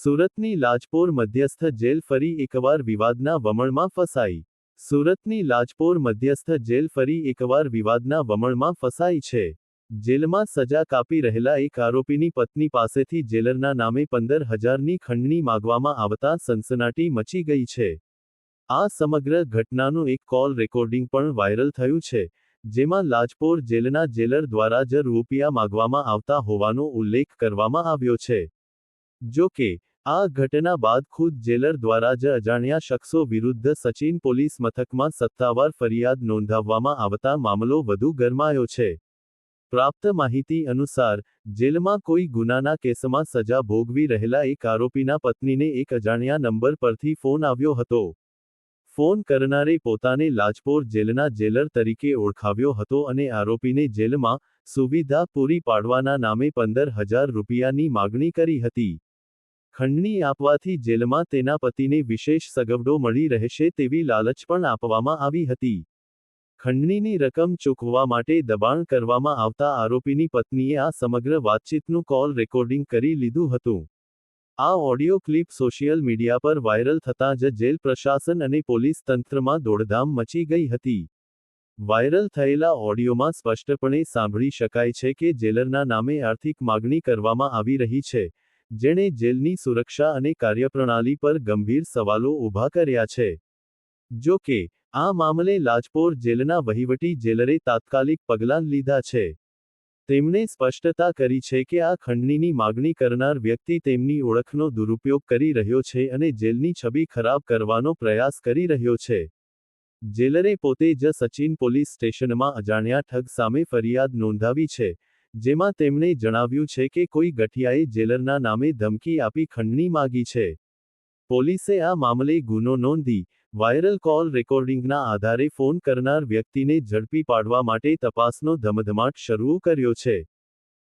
સુરતની લાજપોર મધ્યસ્થ જેલ ફરી એકવાર વિવાદના વમણમાં ફસાઈ. સુરતની લાજપોર મધ્યસ્થ જેલ ફરી એકવાર વિવાદના વમણમાં ફસાઈ છે. જેલમાં સજા કાપી રહેલા એક આરોપીની પત્ની પાસેથી જેલરના નામે પંદર હજારની ખંડણી માગવામાં આવતા સનસનાટી મચી ગઈ છે. આ સમગ્ર ઘટનાનું એક કોલ રેકોર્ડિંગ પણ વાયરલ થયું છે, જેમાં લાજપોર જેલના જેલર દ્વારા જ રૂપિયા માગવામાં આવતા હોવાનો ઉલ્લેખ કરવામાં આવ્યો છે. જો કે આ ઘટના બાદ ખુદ જેલર દ્વારા જ અજાણ્યા શખ્સો વિરુદ્ધ સચિન પોલીસ મથકમાં સત્તાવાર ફરિયાદ નોંધાવવામાં આવતા મામલો વધુ ગરમાયો છે. પ્રાપ્ત માહિતી અનુસાર, જેલમાં કોઈ ગુનાના કેસમાં સજા ભોગવી રહેલા એક આરોપીના પત્નીને એક અજાણ્યા નંબર પરથી ફોન આવ્યો હતો. ફોન કરનારે પોતાને લાજપોર જેલના જેલર તરીકે ઓળખાવ્યો હતો અને આરોપીને જેલમાં સુવિધા પૂરી પાડવાના નામે પંદર હજાર રૂપિયાની માગણી કરી હતી. ખંડણી આપવાથી જેલમાં તેના પતિને વિશેષ સગવડો મળી રહેશે તેવી લાલચ પણ આપવામાં આવી હતી. ખંડણીની રકમ ચૂકવવા માટે દબાણ કરવામાં આવતા આરોપીની પત્નીએ આ સમગ્ર વાતચીતનું કોલ રેકોર્ડિંગ કરી લીધું હતું. આ ઓડિયો ક્લિપ સોશિયલ મીડિયા પર વાયરલ થતાં જ જેલ પ્રશાસન અને પોલીસ તંત્રમાં દોડધામ મચી ગઈ હતી. વાયરલ થયેલા ઓડિયોમાં સ્પષ્ટપણે સાંભળી શકાય છે કે જેલરના નામે આર્થિક માગણી કરવામાં આવી રહી છે. જેણે જેલની સુરક્ષા અને કાર્યપ્રણાલી પર ગંભીર સવાલો ઊભા કર્યા છે. જો કે, આ મામલે લાજપોર જેલના વહીવટી જેલરે તાત્કાલિક પગલાં લીધા છે. તેમણે સ્પષ્ટતા કરી છે કે આ ખંડણીની માગણી કરનાર વ્યક્તિ તેમની ઓળખનો દુરુપયોગ કરી રહ્યો છે અને જેલની છબી ખરાબ કરવાનો પ્રયાસ કરી રહ્યો છે. જેલરે પોતે જ સચિન પોલીસ સ્ટેશનમાં અજાણ્યા ઠગ સામે ફરિયાદ નોંધાવી છે. જેમાં તેમણે જણાવ્યું છે કે કોઈ ગઠિયાએ જેલરના નામે ધમકી આપી ખંડણી માગી છે. પોલીસે આ મામલે ગુનો નોંધી વાયરલ કોલ રેકોર્ડિંગના આધારે ફોન કરનાર વ્યક્તિને ઝડપી પાડવા માટે તપાસનો ધમધમાટ શરૂ કર્યો છે.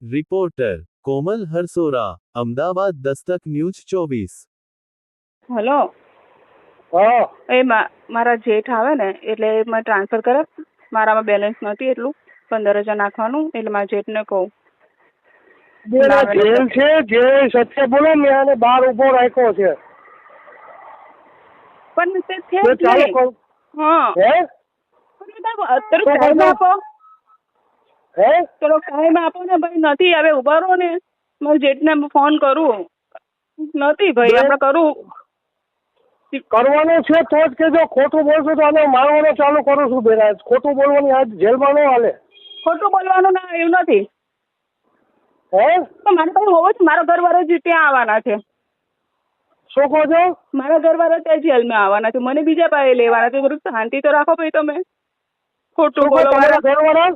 રિપોર્ટર કોમલ હરસોરા અમદાવાદ દસ્તક ન્યૂઝ ચોવીસ. હલો? એ મારા જેઠ આવે ને એટલે મેં ટ્રાન્સફર કરે. મારામાં બેલેન્સ નથી એટલું. પંદર હજાર નાખવાનું એટલે મારા જેઠને કહું. જેલ છે જે સત્ય બોલો મેં આને બહાર ઊભો રાખ્યો છે. પણ તે છે જ હા. અત્યારે ટાઈમ આપો. હે? થોડો ટાઈમ આપો ને ભાઈ નથી હવે ઊભા રહો ને. મારા જેઠને ફોન કરું. નથી ભાઈ આપણે કરું. કરવાનું છે તો જ કેજો ખોટું બોલશો તો આને મારવાનું ચાલુ કરું છું બેન ખોટું બોલવાની આજ જેલમાં ન હાલે. ખોટું બોલવાનું ના એવું નથી. હે તો મારે પાસે હોવો જ મારા ઘરવાળા જ ત્યાં આવવાના છે. શું કહો છો? મારા ઘરવાળા ત્યાં જેલમાં આવવાના છે. મને બીજા પાસે લેવાના છે. થોડુંક શાંતિ તો રાખો ભાઈ તમે. ખોટું બોલો. મારા ઘરવાળા?